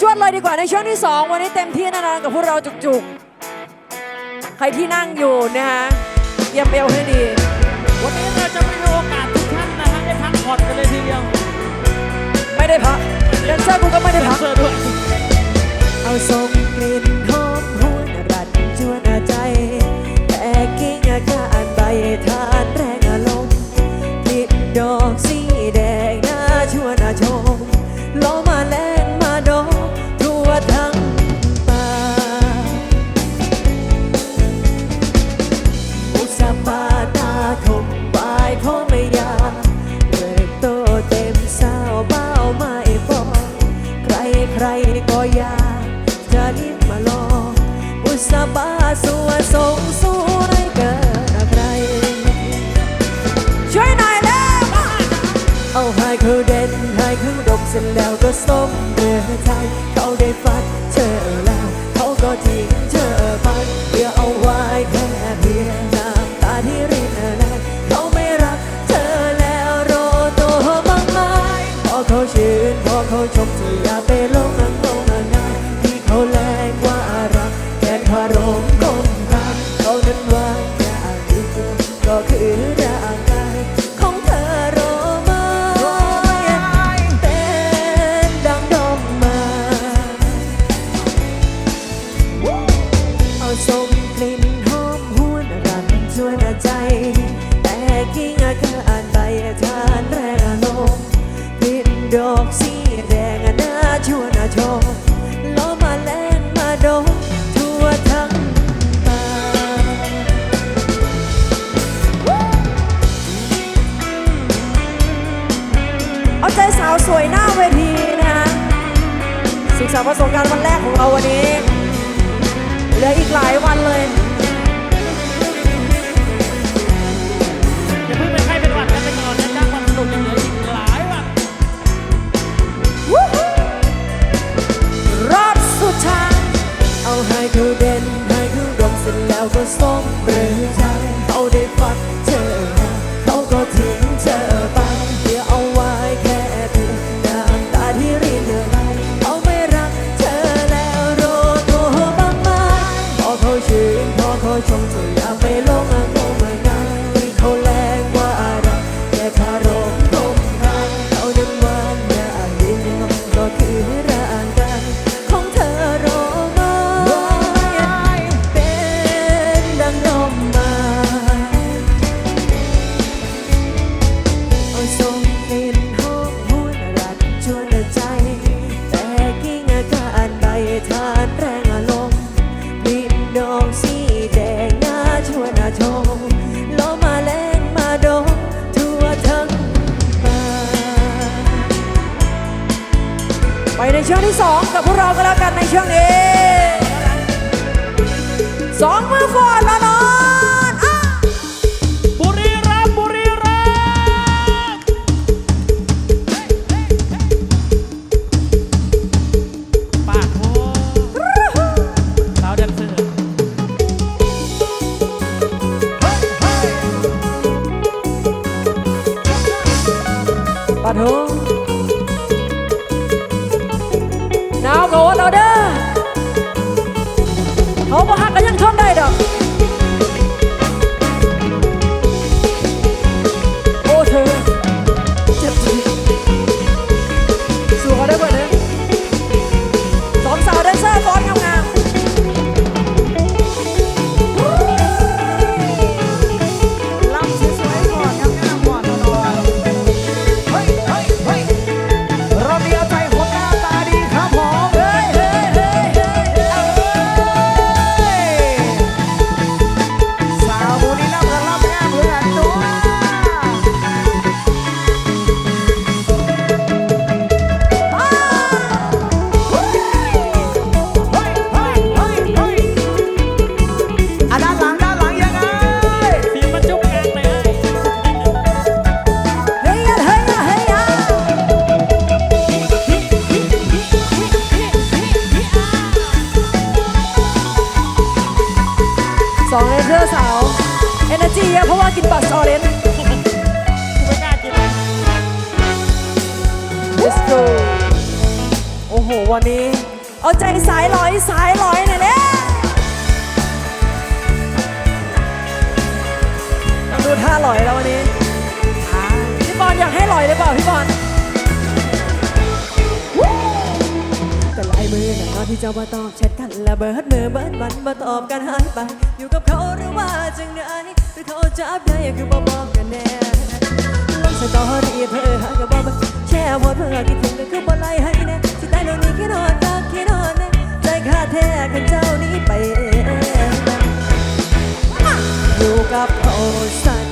ชวดเลยดีกว่าในช่วงที่ 2 วันนี้เต็มที่แน่นอนกับพวกเราจุกๆ ใครที่นั่งอยู่นะฮะเตรียมเบลให้ดี วันนี้เราจะไม่ให้โอกาสทุกท่านนะฮะได้พักผ่อนกันเลยทีเดียวไม่ได้พักแดนเซอร์กูก็ไม่ได้พักเอาส่งกลิ่นหอมหวรันจวนใจ แต่กิ่งอากาศ 在 จากประสบการณ์วันแรกของเราวันนี้ เหลืออีกหลายวันเลยอย่าเพิ่งเป็นไปวัดกันไปก่อนนะจ้ความสนุกยังเหลืออีกหลายวันรอบสุดท้ายเอาให้เธอเด่นให้เขาดมเสร็จแล้วก็ส่ง ในช่วงที่ 2 กับพวกเราก็แล้วกันในช่วงนี้สองมือฟอล้วเนาะ เด้อเขาบ่ฮัก เอาใจสายลอยสายลอยนี่ยเนี่ยต้องดูท่าลอยแล้ววันนี้พี่บอลอยากให้ลอยหรือเปล่าพี่บอลแต่ลายมือนะตอนที่เจ้าบ่ตอบแชทกันละเบิดมือเบิดวันบ่ตอบกันหายไป อยู่กับเขาหรือว่าจังไงนหรือเขาจับได้คือบ่บอกกันแน่ลงสตอรี่เธอหากับบ่แช่หัวเพื่อคิดถึงก็คือบ่ไล่ให้แน่ เดี๋ยวนี้นอนจักคิดนอนแน่ใจข้าแท้กันเจ้านี้ไป อยู่กับเขาสั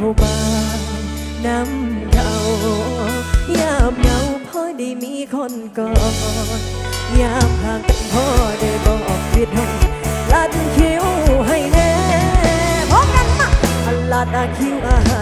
ผู้บางน้ำเขายามเหงาพ่อได้มีคนกอดยามห่างกันพ่อได้บอกผิดหงลัดคิ้วให้แน่พร้อมกันมาลัดคิ้วอาหาร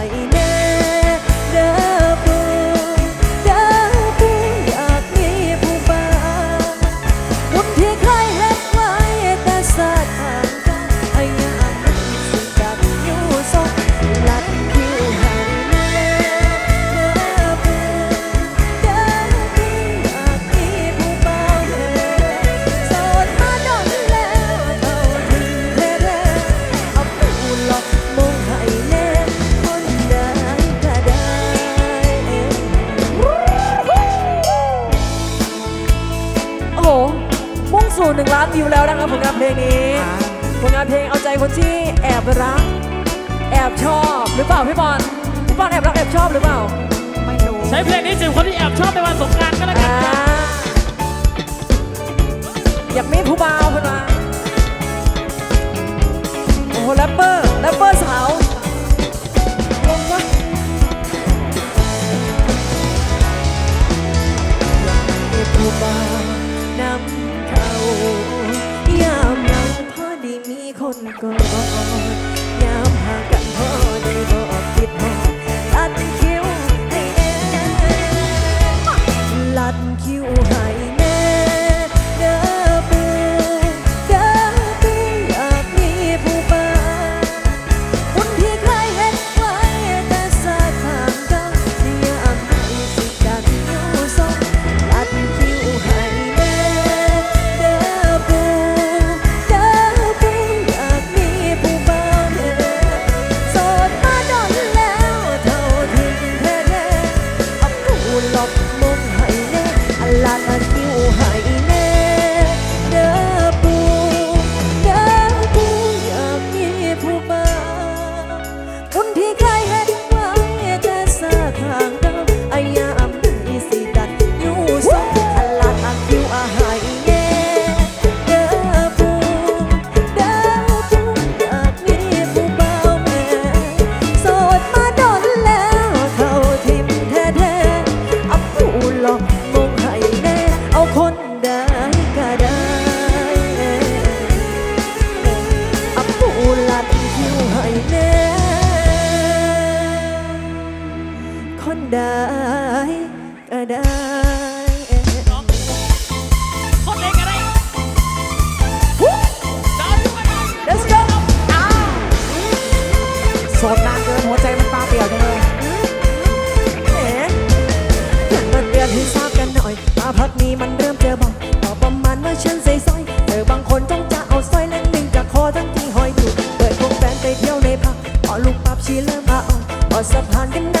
พักนี้มันเริ่มเจอบ่อยต่อประมาณเมื่อฉันใส่สร้อยเธอบางคนต้องจะเอาสร้อยเละหนึ่งจากคอทั้งที่หอยอยู่เปิดพวกแฟนไปเที่ยวในพักพอลูกปับชีเริ่มมาออนพอสะพานกันนะ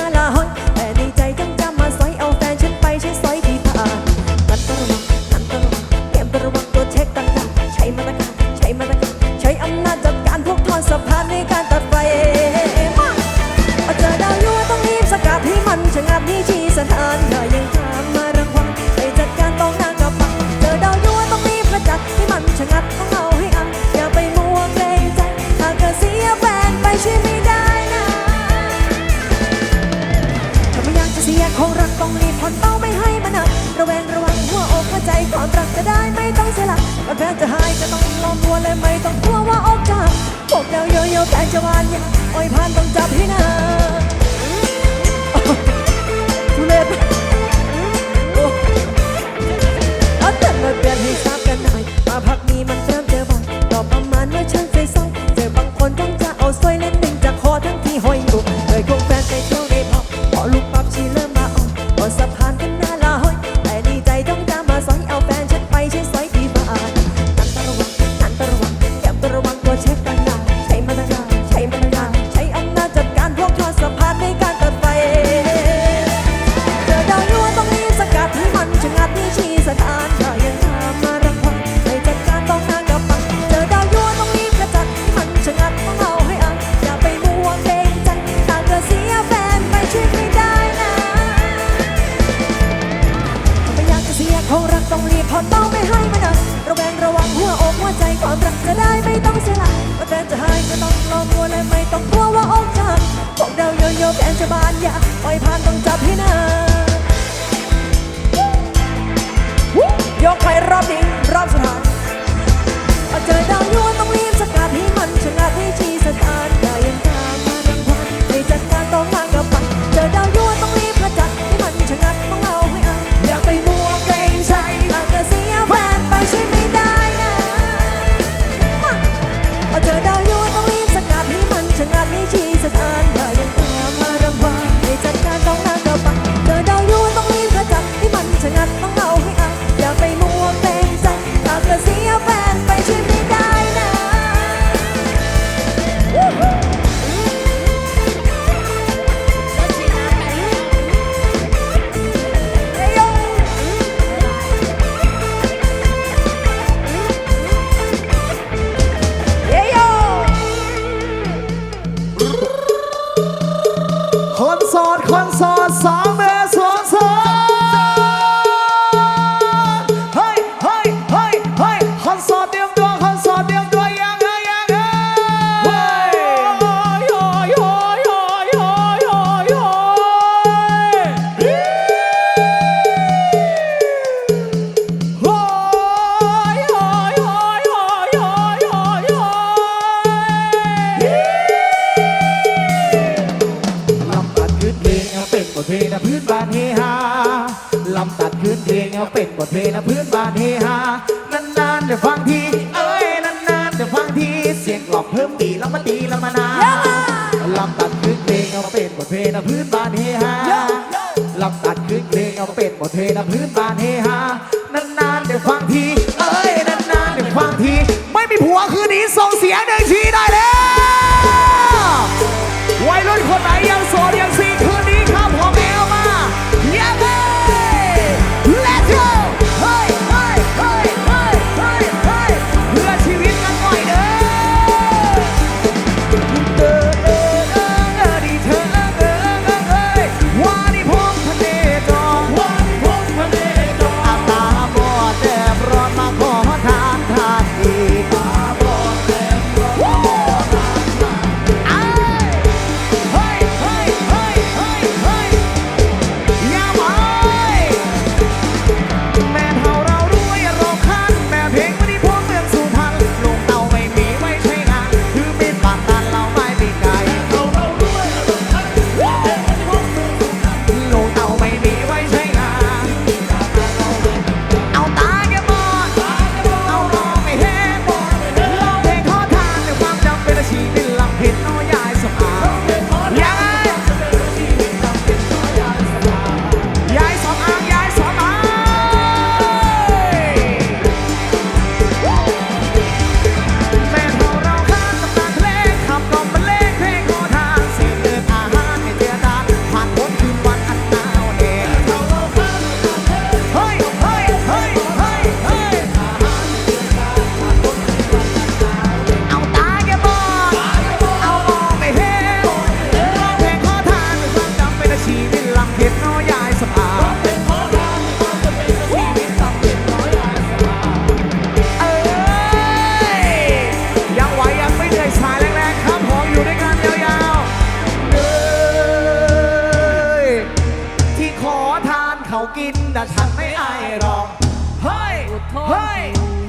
แฟนจะวานเนอ้อยผ่านต้องจับให้นาน ความรักจะได้ไม่ต้องเสียหลักว่าแต่จะหายก็ต้องลองมัวและไม่ต้องกลัวว่าอกจะหักบอกเราโยโย่แกนจะบานอย่าปล่อยผ่านต้องจับให้นายกไปรอบนี้รอบสุดท้ายเจอดาวยั่ต้องรีบสกัดให้มันชนะให้ชีสถานแต่ยังตามมาดังวันไม่จัดการต้องหลัง งเพลงเอาเป็ดหมดเทน้ำพื้นบานเฮฮา จะทำไม่อายรอกเฮ้ยเฮ้ย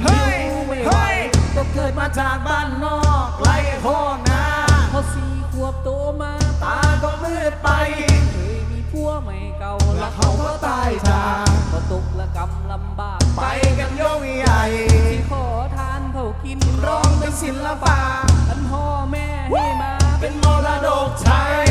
เฮ้ยเฮ้ยก็เกิดมาจากบ้านนอกไรโคนาพอสี่ขวบโตมาตาก็มืดไปเคยมีผัวไม่เก่าแล้วเขาก็ตายจากก็ตกและกำลำบากไปกันโยงใหญ่ที่ขอทานเขากินร้องเป็นศิลปะท่านพ่อแม่ให้มาเป็นมรดกไทย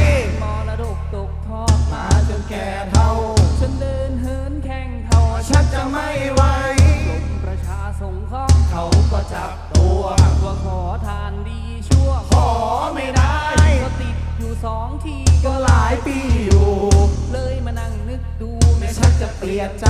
สองทีก็หลายปีอยู่ เลยมานั่งนึกดูแม่ฉันจะเปลี่ยนใจ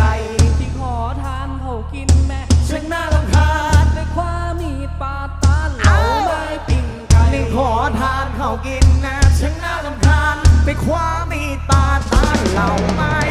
ที่ขอทานเขากินแม่ฉันงน่าลำคาญในความมีดปาตาเหลาไม้ปิ้งไก่นี่ขอทานเขากินแม่ฉันน่าลำคาญไปคว้ามีดปาตาเหลาไม่